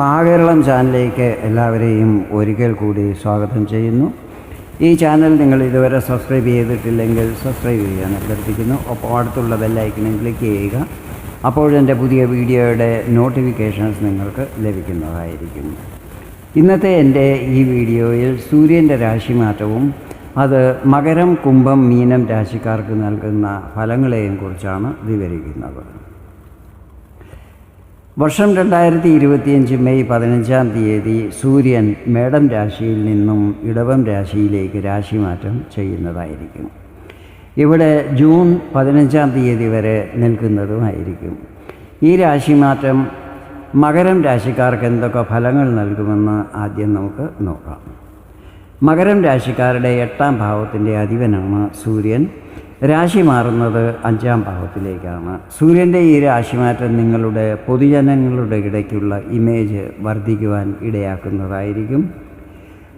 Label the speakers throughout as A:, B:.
A: മഹാകേരളം ചാനലിലേക്ക് എല്ലാവരെയും ഒരിക്കൽ കൂടി സ്വാഗതം ചെയ്യുന്നു. ഈ ചാനൽ നിങ്ങൾ ഇതുവരെ സബ്സ്ക്രൈബ് ചെയ്തിട്ടില്ലെങ്കിൽ സബ്സ്ക്രൈബ് ചെയ്യാൻ അഭ്യർത്ഥിക്കുന്നു. ഒപ്പം അടുത്തുള്ള ബെല്ലൈക്കനും ക്ലിക്ക് ചെയ്യുക. അപ്പോഴെന്റെ പുതിയ വീഡിയോയുടെ നോട്ടിഫിക്കേഷൻസ് നിങ്ങൾക്ക് ലഭിക്കുന്നതായിരിക്കും. ഇന്നത്തെ എന്റെ ഈ വീഡിയോയിൽ സൂര്യന്റെ രാശിമാറ്റവും അത് മകരം കുംഭം മീനം രാശിക്കാർക്ക് നൽകുന്ന ഫലങ്ങളെയും കുറിച്ചാണ് വിവരിക്കുന്നത്. വർഷം രണ്ടായിരത്തി ഇരുപത്തിയഞ്ച് മെയ് പതിനഞ്ചാം തീയതി സൂര്യൻ മേടം രാശിയിൽ നിന്നും ഇടവം രാശിയിലേക്ക് രാശിമാറ്റം ചെയ്യുന്നതായിരിക്കും. ഇവിടെ ജൂൺ പതിനഞ്ചാം തീയതി വരെ നിൽക്കുന്നതുമായിരിക്കും. ഈ രാശിമാറ്റം മകരം രാശിക്കാർക്ക് എന്തൊക്കെ ഫലങ്ങൾ നൽകുമെന്ന് ആദ്യം നമുക്ക് നോക്കാം. മകരം രാശിക്കാരുടെ എട്ടാം ഭാവത്തിന്റെ അധിപനാണ് സൂര്യൻ. രാശി മാറുന്നത് അഞ്ചാം ഭാവത്തിലേക്കാണ്. സൂര്യന്റെ ഈ രാശിമാറ്റം നിങ്ങളുടെ പൊതുജനങ്ങളുടെ ഇടയ്ക്കുള്ള ഇമേജ് വർദ്ധിക്കുവാൻ ഇടയാക്കുന്നതായിരിക്കും.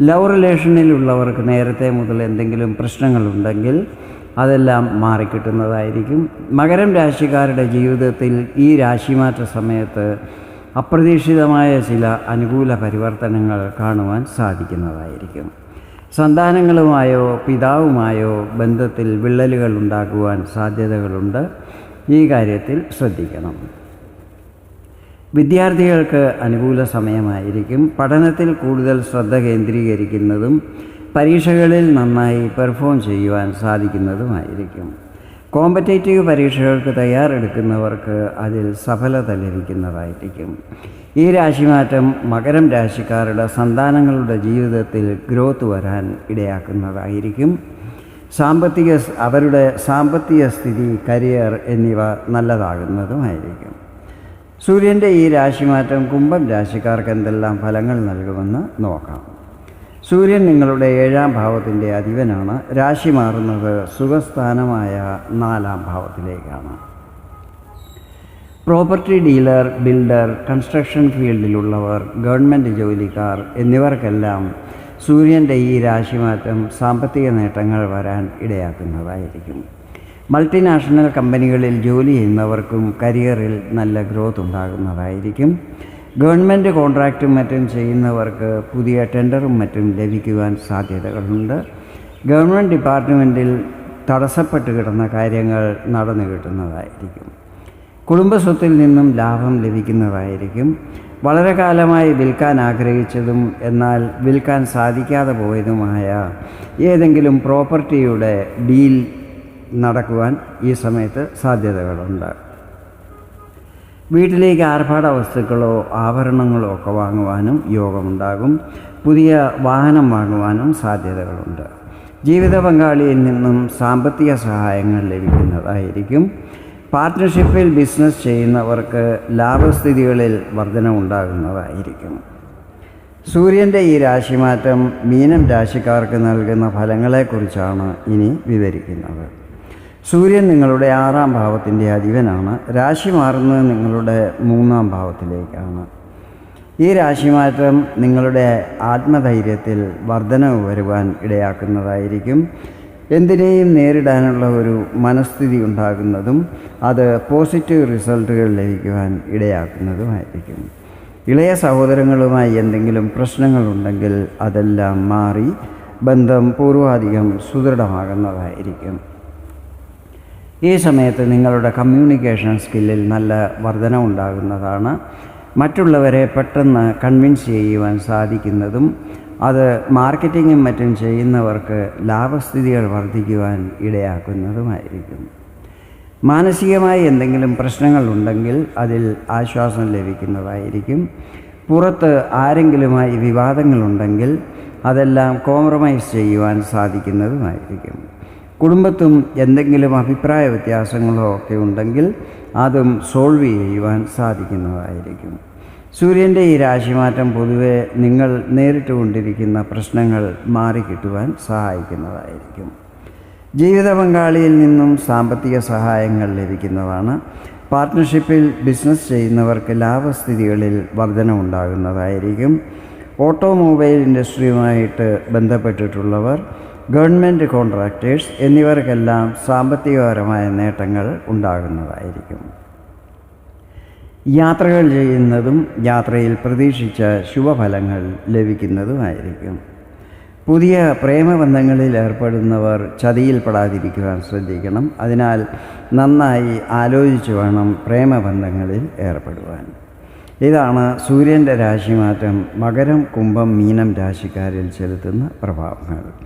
A: ലവ് റിലേഷനിലുള്ളവർക്ക് നേരത്തെ മുതൽ എന്തെങ്കിലും പ്രശ്നങ്ങളുണ്ടെങ്കിൽ അതെല്ലാം മാറിക്കിട്ടുന്നതായിരിക്കും. മകരം രാശിക്കാരുടെ ജീവിതത്തിൽ ഈ രാശിമാറ്റ സമയത്ത് അപ്രതീക്ഷിതമായ ചില അനുകൂല പരിവർത്തനങ്ങൾ കാണുവാൻ സാധിക്കുന്നതായിരിക്കും. സന്താനങ്ങളുമായോ പിതാവുമായോ ബന്ധത്തിൽ വിള്ളലുകൾ ഉണ്ടാകുവാൻ സാധ്യതകളുണ്ട്. ഈ കാര്യത്തിൽ ശ്രദ്ധിക്കണം. വിദ്യാർത്ഥികൾക്ക് അനുകൂല സമയമായിരിക്കും. പഠനത്തിൽ കൂടുതൽ ശ്രദ്ധ കേന്ദ്രീകരിക്കുന്നതും പരീക്ഷകളിൽ നന്നായി പെർഫോം ചെയ്യുവാൻ സാധിക്കുന്നതുമായിരിക്കും. കോമ്പറ്റേറ്റീവ് പരീക്ഷകൾക്ക് തയ്യാറെടുക്കുന്നവർക്ക് അതിൽ സഫലത ലഭിക്കുന്നതായിരിക്കും. ഈ രാശിമാറ്റം മകരം രാശിക്കാരുടെ സന്താനങ്ങളുടെ ജീവിതത്തിൽ ഗ്രോത്ത് വരാൻ ഇടയാക്കുന്നതായിരിക്കും. സാമ്പത്തിക അവരുടെ സാമ്പത്തിക സ്ഥിതി കരിയർ എന്നിവ നല്ലതാകുന്നതുമായിരിക്കും. സൂര്യന്റെ ഈ രാശിമാറ്റം കുംഭം രാശിക്കാർക്ക് എന്തെല്ലാം ഫലങ്ങൾ നൽകുമെന്ന് നോക്കാം. സൂര്യൻ നിങ്ങളുടെ ഏഴാം ഭാവത്തിന്റെ അധിപനാണ്. രാശി മാറുന്നത് സുഖസ്ഥാനമായ നാലാം ഭാവത്തിലേക്കാണ്. പ്രോപ്പർട്ടി ഡീലർ ബിൽഡർ കൺസ്ട്രക്ഷൻ ഫീൽഡിലുള്ളവർ ഗവൺമെന്റ് ജോലിക്കാർ എന്നിവർക്കെല്ലാം സൂര്യന്റെ ഈ രാശിമാറ്റം സാമ്പത്തിക നേട്ടങ്ങൾ വരാൻ ഇടയാക്കുന്നതായിരിക്കും. മൾട്ടിനാഷണൽ കമ്പനികളിൽ ജോലി ചെയ്യുന്നവർക്കും കരിയറിൽ നല്ല ഗ്രോത്ത് ഉണ്ടാകുന്നതായിരിക്കും. ഗവൺമെന്റ് കോൺട്രാക്റ്റും മറ്റും ചെയ്യുന്നവർക്ക് പുതിയ ടെൻഡറും മറ്റും ലഭിക്കുവാൻ സാധ്യതകളുണ്ട്. ഗവൺമെന്റ് ഡിപ്പാർട്ട്മെന്റിൽ തടസ്സപ്പെട്ട് കിടന്ന കാര്യങ്ങൾ നടന്നു കിട്ടുന്നതായിരിക്കും. കുടുംബസ്വത്തിൽ നിന്നും ലാഭം ലഭിക്കുന്നതായിരിക്കും. വളരെ കാലമായി വിൽക്കാൻ ആഗ്രഹിച്ചതും എന്നാൽ വിൽക്കാൻ സാധിക്കാതെ പോയതുമായ ഏതെങ്കിലും പ്രോപ്പർട്ടിയുടെ ഡീൽ നടക്കുവാൻ ഈ സമയത്ത് സാധ്യതകളുണ്ട്. വീട്ടിലേക്ക് ആർഭാട വസ്തുക്കളോ ആഭരണങ്ങളോ ഒക്കെ വാങ്ങുവാനും യോഗമുണ്ടാകും. പുതിയ വാഹനം വാങ്ങുവാനും സാധ്യതകളുണ്ട്. ജീവിത പങ്കാളിയിൽ നിന്നും സാമ്പത്തിക സഹായങ്ങൾ ലഭിക്കുന്നതായിരിക്കും. പാർട്ട്ണർഷിപ്പിൽ ബിസിനസ് ചെയ്യുന്നവർക്ക് ലാഭസ്ഥിതികളിൽ വർധനമുണ്ടാകുന്നതായിരിക്കും സൂര്യന്റെ ഈ രാശിമാറ്റം മീനം രാശിക്കാർക്ക് നൽകുന്ന ഫലങ്ങളെക്കുറിച്ചാണ് ഇനി വിവരിക്കുന്നത്. സൂര്യൻ നിങ്ങളുടെ ആറാം ഭാവത്തിന്റെ അധിപനാണ്. രാശി മാറുന്നത് നിങ്ങളുടെ മൂന്നാം ഭാവത്തിലേക്കാണ്. ഈ രാശിമാറ്റം നിങ്ങളുടെ ആത്മധൈര്യത്തിൽ വർധനവ് വരുവാൻ ഇടയാക്കുന്നതായിരിക്കും. എന്തിനേയും നേരിടാനുള്ള ഒരു മനസ്ഥിതി ഉണ്ടാകുന്നതും അത് പോസിറ്റീവ് റിസൾട്ടുകൾ ലഭിക്കുവാൻ ഇടയാക്കുന്നതുമായിരിക്കും. ഇളയ സഹോദരങ്ങളുമായി എന്തെങ്കിലും പ്രശ്നങ്ങളുണ്ടെങ്കിൽ അതെല്ലാം മാറി ബന്ധം പൂർവാധികം സുദൃഢമാകുന്നതായിരിക്കും. ഈ സമയത്ത് നിങ്ങളുടെ കമ്മ്യൂണിക്കേഷൻ സ്കില്ലിൽ നല്ല വർധന ഉണ്ടാകുന്നതാണ്. മറ്റുള്ളവരെ പെട്ടെന്ന് കൺവിൻസ് ചെയ്യുവാൻ സാധിക്കുന്നതും അത് മാർക്കറ്റിങ്ങും മറ്റും ചെയ്യുന്നവർക്ക് ലാഭസ്ഥിതികൾ വർദ്ധിക്കുവാൻ ഇടയാക്കുന്നതുമായിരിക്കും. മാനസികമായി എന്തെങ്കിലും പ്രശ്നങ്ങളുണ്ടെങ്കിൽ അതിൽ ആശ്വാസം ലഭിക്കുന്നതായിരിക്കും. പുറത്ത് ആരെങ്കിലുമായി വിവാദങ്ങളുണ്ടെങ്കിൽ അതെല്ലാം കോംപ്രമൈസ് ചെയ്യുവാൻ സാധിക്കുന്നതുമായിരിക്കും. കുടുംബത്തും എന്തെങ്കിലും അഭിപ്രായ വ്യത്യാസങ്ങളോ ഒക്കെ ഉണ്ടെങ്കിൽ അതും സോൾവ് ചെയ്യുവാൻ സാധിക്കുന്നതായിരിക്കും. സൂര്യന്റെ ഈ രാശിമാറ്റം പൊതുവെ നിങ്ങൾ നേരിട്ടുകൊണ്ടിരിക്കുന്ന പ്രശ്നങ്ങൾ മാറിക്കിട്ടുവാൻ സഹായിക്കുന്നതായിരിക്കും. ജീവിത പങ്കാളിയിൽ നിന്നും സാമ്പത്തിക സഹായങ്ങൾ ലഭിക്കുന്നതാണ്. പാർട്ട്ണർഷിപ്പിൽ ബിസിനസ് ചെയ്യുന്നവർക്ക് ലാഭസ്ഥിതികളിൽ വർധനമുണ്ടാകുന്നതായിരിക്കും. ഓട്ടോമൊബൈൽ ഇൻഡസ്ട്രിയുമായിട്ട് ബന്ധപ്പെട്ടിട്ടുള്ളവർ ഗവൺമെന്റ് കോൺട്രാക്ടേഴ്സ് എന്നിവർക്കെല്ലാം സാമ്പത്തികപരമായ നേട്ടങ്ങൾ ഉണ്ടാകുന്നതായിരിക്കും. യാത്രകൾ ചെയ്യുന്നതും യാത്രയിൽ പ്രതീക്ഷിച്ച ശുഭഫലങ്ങൾ ലഭിക്കുന്നതുമായിരിക്കും. പുതിയ പ്രേമബന്ധങ്ങളിൽ ഏർപ്പെടുന്നവർ ചതിയിൽപ്പെടാതിരിക്കുവാൻ ശ്രദ്ധിക്കണം. അതിനാൽ നന്നായി ആലോചിച്ച് വേണം പ്രേമബന്ധങ്ങളിൽ ഏർപ്പെടുവാൻ. ഇതാണ് സൂര്യന്റെ രാശിമാറ്റം മകരം കുംഭം മീനം രാശിക്കാരിൽ ചെലുത്തുന്ന പ്രഭാവങ്ങൾ.